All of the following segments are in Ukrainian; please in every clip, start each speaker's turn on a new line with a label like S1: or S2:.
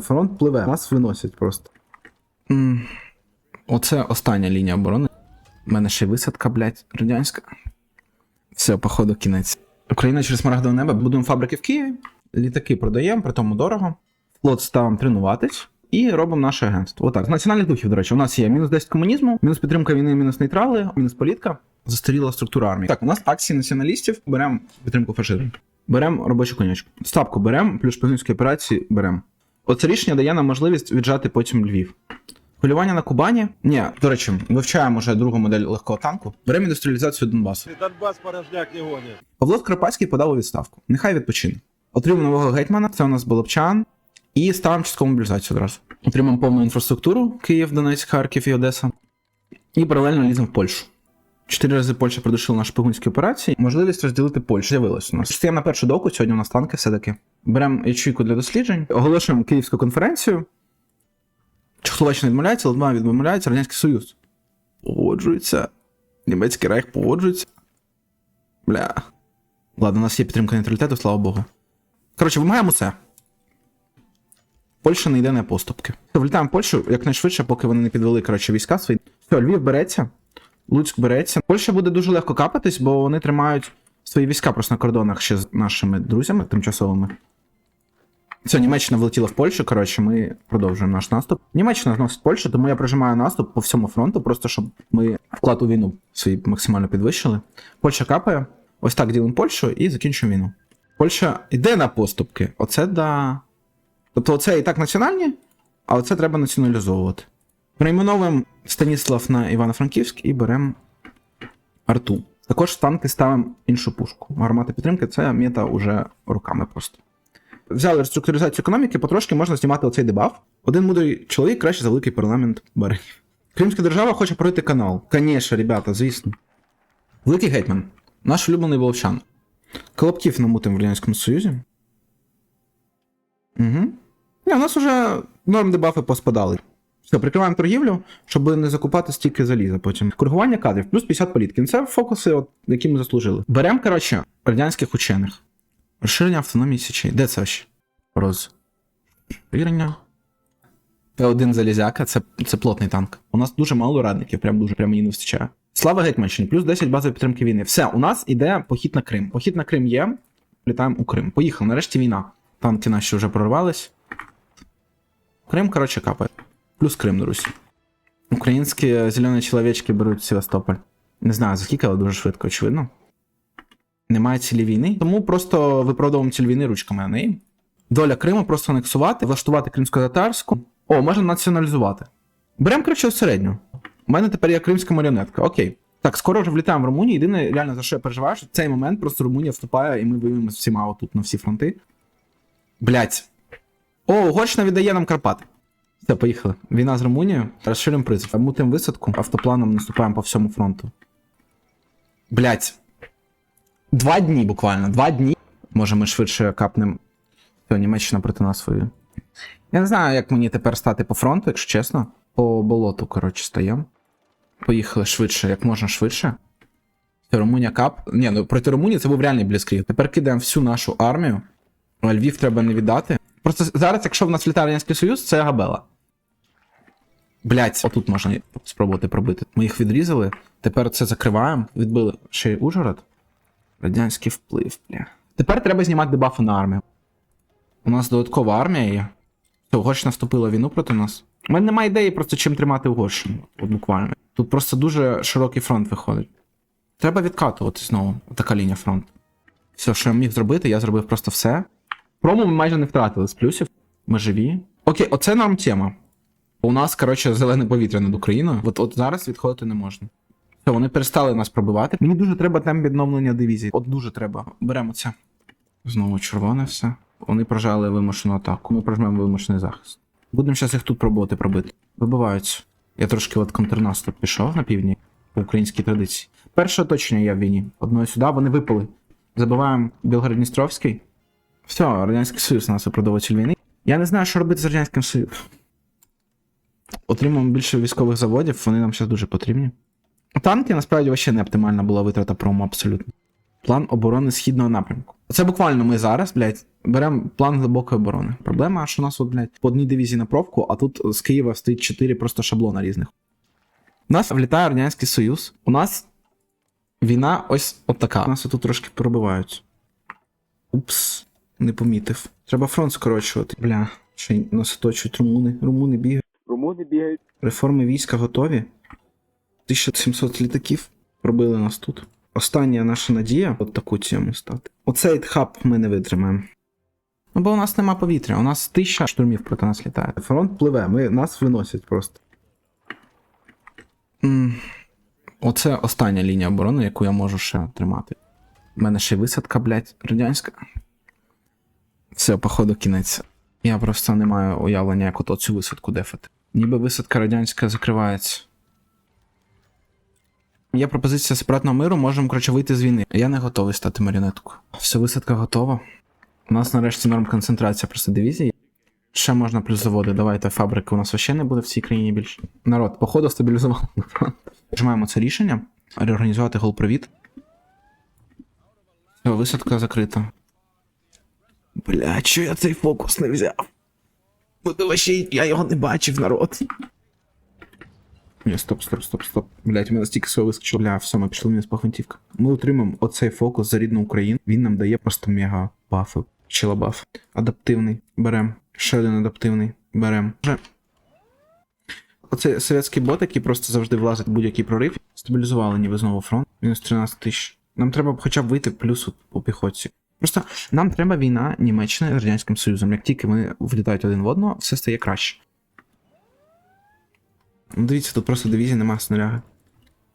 S1: Фронт пливе, нас виносять просто. Оце остання лінія оборони. У мене ще й висадка, блядь, радянська. Все, походу, кінець. Україна через смарагдове небо. Будуємо фабрики в Києві. Літаки продаємо, при тому дорого. Флот ставимо тренуватись. І робимо наше агентство. Отак. З національних духів, до речі, у нас є мінус 10 комунізму, мінус підтримка війни, мінус нейтрали, мінус політика, застаріла структура армії. Так, у нас акції націоналістів, беремо підтримку фашизму. Беремо робочу конячку. Ставку беремо, плюс шпигунські операції беремо. Оце рішення дає нам можливість віджати потім Львів. Полювання на Кубані. Ні, до речі, вивчаємо вже другу модель легкого танку. Беремо індустріалізацію Донбасу.
S2: Донбас порожняк не гонит.
S1: Павло Скрипацький подав у відставку. Нехай відпочине. Отримав нового гетьмана, це у нас Боломчан, і ставимо часткову мобілізацію одразу. Отримаємо повну інфраструктуру Київ, Донецьк, Харків і Одеса. І паралельно ліземо в Польщу. Чотири рази Польща продушила наші шпигунські операції. Можливість розділити Польщу з'явилась у нас. Стаємо на першу доку, сьогодні у нас танки все-таки. Беремо ячейку для досліджень, оголошуємо Київську конференцію. Чехословаччина відмовляється, Литва відмовляється, Радянський Союз. Погоджується. Німецький рейх погоджується. Бля. Ладно, у нас є підтримка нейтралітету, слава Богу. Коротше, вимагаємо це. Польща не йде на поступки. Влітаємо в Польщу якнайшвидше, поки вони не підвели коротше, війська свої. Все, Львів береться, Луцьк береться. Польща буде дуже легко капатись, бо вони тримають свої війська просто на кордонах ще з нашими друзями тимчасовими. Все, Німеччина влетіла в Польщу. Коротше, ми продовжуємо наш наступ. Німеччина зносить Польщу, тому я прижимаю наступ по всьому фронту, просто щоб ми вклад у війну свій максимально підвищили. Польща капає. Ось так ділимо Польщу і закінчуємо війну. Польща йде на поступки. Оце да. Тобто, оце і так національні, а оце треба націоналізовувати. Перейменовуємо Станіслав на Івано-Франківськ і беремо арту. Також в танки ставимо іншу пушку. Гармати підтримки це мета уже руками просто. Взяли реструктуризацію економіки, потрошки можна знімати оцей дебаф. Один мудрий чоловік краще за великий парламент баранів. Кримська держава хоче пройти канал. Конечно, ребята, звісно. Великий гетьман. Наш улюблений Волчан. Колобків намутим в Радянському Союзі. Угу. Ні, у нас уже норм дебафи поспадали. Все, прикриваємо торгівлю, щоб не закупати стільки заліза потім. Коригування кадрів, плюс 50 політки. Ну, Це фокуси, от, які ми заслужили. Беремо, коротше, радянських учених. Розширення автономії січей. Де це ще? Роз. Розширення. Т1 залізяка, це, це плотний танк. У нас дуже мало радників, прям дуже прям мені не вистачає. Слава Гетьманщині, плюс 10 базової підтримки війни. Все, у нас іде похід на Крим. Похід на Крим є. Літаємо у Крим. Поїхали, нарешті війна. Танки наші вже прорвались. Крим, коротше, капає. Плюс Крим, друзі. Українські зелені чоловічки беруть Севастополь. Не знаю за скільки, але дуже швидко, очевидно. Немає цілі війни, тому просто виправдовуємо ціль війни ручками на неї. Доля Криму просто анексувати, влаштувати кримсько-татарську. О, можна націоналізувати. Беремо, коротше, середню. У мене тепер є кримська маріонетка. Окей. Так, скоро вже влітаємо в Румунію. Єдине, реально, за що я переживаю, що в цей момент просто Румунія вступає і ми воюємо з всіма отут на всі фронти. Блять. О, Угорщина віддає нам Карпати. Все, поїхали. Війна з Румунією. Розширюємо призов. Мутимо висадку, автопланом наступаємо по всьому фронту. Блять. Два дні буквально, два дні. Може, ми швидше капнемо. Все, Німеччина проти нас воює. Я не знаю, як мені тепер стати по фронту, якщо чесно. По болоту, коротше, стаємо. Поїхали швидше, як можна швидше. Румунія кап. Ні, ну проти Румунії це був реальний бліскріг. Тепер кидаємо всю нашу армію. А Львів треба не віддати. Просто зараз, якщо в нас влітає Радянський Союз, це Габела. Блять, отут можна спробувати пробити. Ми їх відрізали. Тепер це закриваємо. Відбили ще й Ужгород. Радянський вплив, бля. Тепер треба знімати дебафи на армію. У нас додаткова армія є. Все, Угорщина вступила в війну проти нас. У мене немає ідеї просто чим тримати Угорщину. От буквально. Тут просто дуже широкий фронт виходить. Треба відкатувати знову. Така лінія фронту. Все, що я міг зробити, я зробив просто все. Прому ми майже не втратили з плюсів. Ми живі. Окей, оце нам тема. У нас, коротше, зелене повітря над Україною. От, от зараз відходити не можна. Все, вони перестали нас пробивати. Мені дуже треба темп відновлення дивізії. От дуже треба. Беремо це. Знову червоне все. Вони прожали вимушену атаку. Ми прожмемо вимушений захист. Будемо зараз їх тут пробувати пробити. Вибиваються. Я трошки от контрнаступ пішов на півдні по українській традиції. Перше оточення я в війні. Одної сюди, вони випали. Забиваємо Білгород-Дністровський. Все, Радянський Союз у нас виправдовувачі війни. Я не знаю, що робити з Радянським Союзом. Отримаємо більше військових заводів, вони нам зараз дуже потрібні. Танки насправді вообще не оптимальна була витрата прому абсолютно. План оборони східного напрямку. Це буквально ми зараз, блядь, беремо план глибокої оборони. Проблема, що у нас, от, блядь, по одній дивізії на пробку, а тут з Києва стоїть чотири просто шаблона різних. У нас влітає Радянський Союз. У нас війна ось от така. У нас тут трошки пробиваються. Упс, не помітив. Треба фронт скорочувати. Бля, ще нас оточують румуни. Румуни бігають.
S2: Румуни бігають.
S1: Реформи війська готові. 1700 літаків пробили нас тут. Остання наша надія от таку цьому стати. Оцей хаб ми не витримаємо. Ну, бо у нас нема повітря, у нас тисяча штурмів проти нас літає. Фронт пливе, ми, нас виносять просто. м Оце остання лінія оборони, яку я можу ще тримати. У мене ще й висадка, блядь, радянська. Все, походу, кінець. Я просто не маю уявлення, як ото цю висадку дефати. Ніби висадка радянська закривається. Є пропозиція сепаратного миру, можемо, коротше, вийти з війни. Я не готовий стати маріонеткою. Все, висадка готова. У нас нарешті норм концентрація просто дивізії. Ще можна плюс заводи. Давайте фабрики у нас вообще не буде в цій країні більше. Народ, походу стабілізували фронт. Приймаємо це рішення. Реорганізувати голпровід. Висадка закрита. Бля, чого я цей фокус не взяв? То я його не бачив, народ. Ні, стоп, стоп, стоп, стоп. Блять, у мене стільки всього вискочило. Бля, все, ми пішли вниз по гвинтівка. Ми отримаємо оцей фокус за рідну Україну. Він нам дає просто мега бафи. Чила баф. Адаптивний. Берем. Ще один адаптивний. Берем. Оцей совєтський бот, який просто завжди влазить в будь-який прорив. Стабілізували ніби знову фронт. Мінус 13 тисяч. Нам треба хоча б вийти в плюс по піхотці. Просто нам треба війна Німеччини з Радянським Союзом. Як тільки вони влітають один в одного, все стає краще. Ну, Дивіться, тут просто дивізії нема снаряги.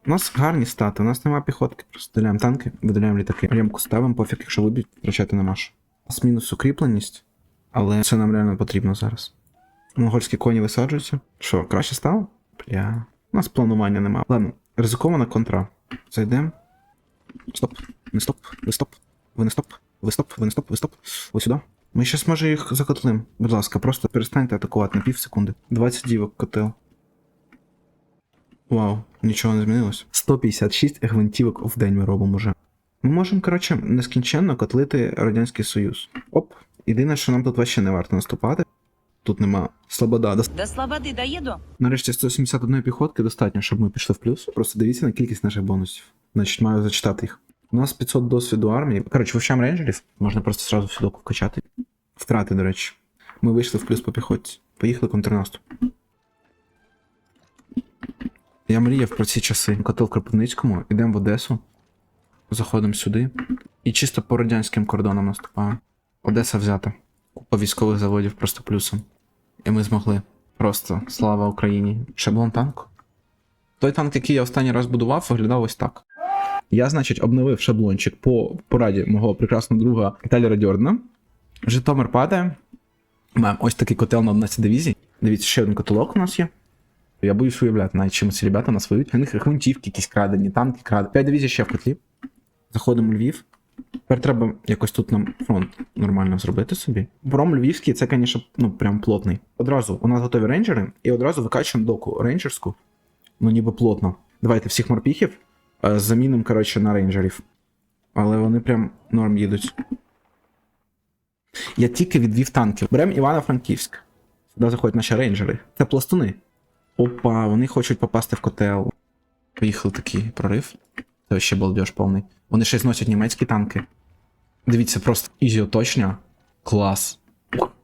S1: У нас гарні стати, у нас нема піхотки. Просто стріляємо танки, видаляємо літаки. Ремку ставимо, пофіг, якщо виб'ють, втрачати нема що. У нас мінус укріпленість, але це нам реально потрібно зараз. Монгольські коні висаджуються. Що, краще стало? Бля. У нас планування нема. Ладно, ризикована контра. Зайдемо. Стоп, не стоп, ви стоп, ви не стоп, ви стоп, ви не стоп, ви стоп. Ви сюди. Ми щас може їх закотлим. Будь ласка, просто перестаньте атакувати на пів секунди. 20 дівок котел. Вау, нічого не змінилось. 156 гвинтівок в день ми робимо вже. Ми можемо, коротше, нескінченно котлити Радянський Союз. Оп. Єдине, що нам тут вообще не варто наступати. Тут нема слобода.
S3: До Слободы доеду?
S1: Нарешті 171 піхотки достатньо, щоб ми пішли в плюс. Просто дивіться на кількість наших бонусів. Значить, маю зачитати їх. У нас 500 досвіду армії. Коротше, вивчаємо рейнджерів. Можна просто сразу доку вкачати. Втрати, до речі. Ми вийшли в плюс по піхотці. Поїхали контрнаступ. Я мріяв про ці часи. Котел в Кропивницькому, йдемо в Одесу, заходимо сюди. І чисто по радянським кордонам наступаємо. Одеса взята. Купа військових заводів просто плюсом. І ми змогли. Просто слава Україні. Шаблон танку. Той танк, який я останній раз будував, виглядав ось так. Я, значить, обновив шаблончик по пораді мого прекрасного друга Віталія Дьордна. Житомир падає. Маємо ось такий котел на 11 дивізій. Дивіться, ще один котелок у нас є. Я боюсь уявляти, навіть чим ці ребята нас воюють. У них гвинтівки якісь крадені, танки крадені. 5 дивізій ще в котлі. Заходимо в Львів. Тепер треба якось тут нам фронт нормально зробити собі. Бром львівський, це, звісно, ну прям плотний. Одразу у нас готові рейнджери, і одразу викачуємо доку рейнджерську. Ну ніби плотно. Давайте всіх морпіхів е, замінимо, коротше, на рейнджерів. Але вони прям норм їдуть. Я тільки відвів танків. Беремо Івано-Франківськ. Сюди заходять наші рейнджери. Це пластуни. Опа, вони хочуть попасти в котел. Поїхали такий прорив. Це ще балдеж повний. Вони ще зносять німецькі танки. Дивіться, просто ізі оточення. Клас.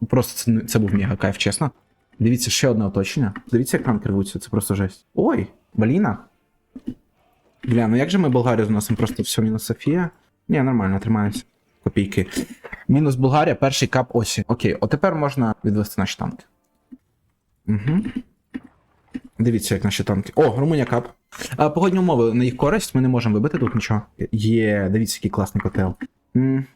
S1: Просто це, це був мега кайф, чесно. Дивіться, ще одне оточення. Дивіться, як танки рвуться, це просто жесть. Ой, Баліна. Бля, ну як же ми Болгарію зносимо просто все мінус Софія? Ні, нормально, тримаємося. Копійки. Мінус Болгарія, перший кап осі. Окей, от тепер можна відвести наші танки. Угу. Дивіться, як наші танки. О, Румунія кап. А, погодні умови на їх користь, ми не можемо вибити тут нічого. Є, дивіться, який класний котел. М.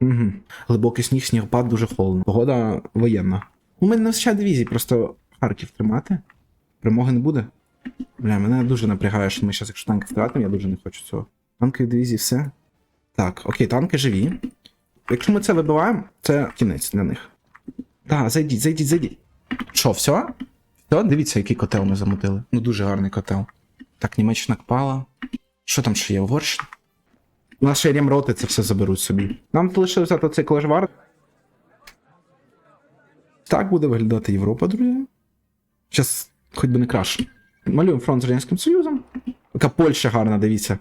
S1: Угу. Глибокий сніг, снігопад дуже холодно. Погода воєнна. У мене не вистачає дивізій, просто Харків тримати. Перемоги не буде. Бля, мене дуже напрягає, що ми зараз, якщо танки втратимо, я дуже не хочу цього. Танкові дивізії, все. Так, окей, танки живі. Якщо ми це вибиваємо, це кінець для них. Так, зайдіть, зайдіть, зайдіть. Що, все? Все, дивіться, який котел ми замутили. Ну дуже гарний котел. Так, Німеччина кпала. Що там ще є? Угорщина? Наші ремроти це все заберуть собі. Нам лише взяти цей клажвар. Так буде виглядати Європа, друзі. Зараз хоч би не краще. Малюємо фронт з Радянським Союзом. Яка Польща гарна, дивіться.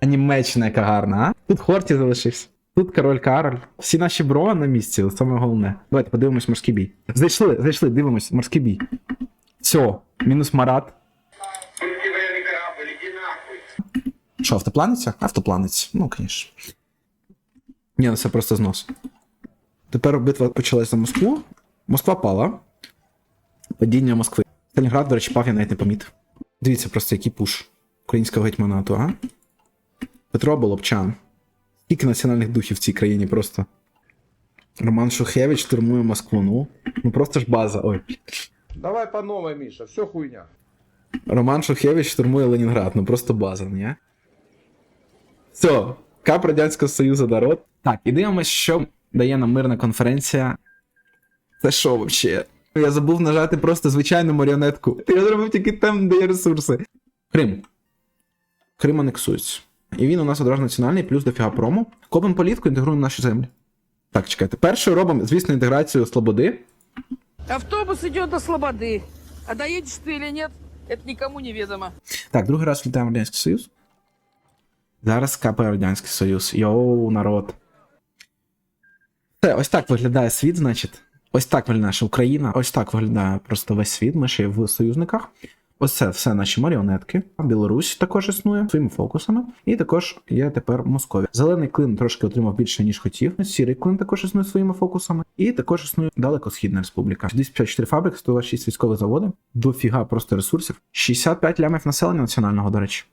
S1: А Німеччина яка гарна, а? Тут Хорті залишився. Тут король Кароль. Всі наші бро на місці, це саме головне. Давайте подивимось морський бій. Зайшли, зайшли, дивимось, морський бій. Все, мінус Марат. Що, автопланеться? Автопланець. Ну, звісно. Ні, ну це просто знос. Тепер битва почалась за Москву. Москва пала. Падіння Москви. Сталінград, до речі, пав, я навіть не помітив. Дивіться просто, який пуш українського гетьманату, а? Петро Болобчан. Скільки національних духів в цій країні просто. Роман Шухевич штурмує Москву. Ну, ну просто ж база. Ой.
S3: Давай по новой, Миша, все хуйня.
S1: Роман Шухевич штурмує Ленінград, ну просто база, ні? Все, кап Радянського Союзу народ. Так, і дивимося, що дає нам мирна конференція. Це що вообще? Я забув нажати просто звичайну маріонетку. Я зробив тільки там, де є ресурси. Крим. Крим анексується. І він у нас одразу національний, плюс дофіга промо. Копимо політку, інтегруємо наші землі. Так, чекайте. Першою робимо, звісно, інтеграцію Слободи.
S4: Автобус идет до Слободы. А доедешь ты или нет, это никому не ведомо.
S1: Так, другий раз влітаємо в Радянський Союз. Зараз капає Радянський Союз. Йоу, народ. Все, ось так виглядає світ, значить. Ось так виглядає наша Україна, ось так виглядає просто весь світ. Ми ще в союзниках. Ось це все наші маріонетки. Білорусь також існує своїми фокусами. І також є тепер Московія. Зелений клин трошки отримав більше, ніж хотів. Сірий клин також існує своїми фокусами. І також існує далекосхідна республіка. 254 фабрик, 126 військових заводів, дофіга просто ресурсів. 65 лямів населення національного, до речі.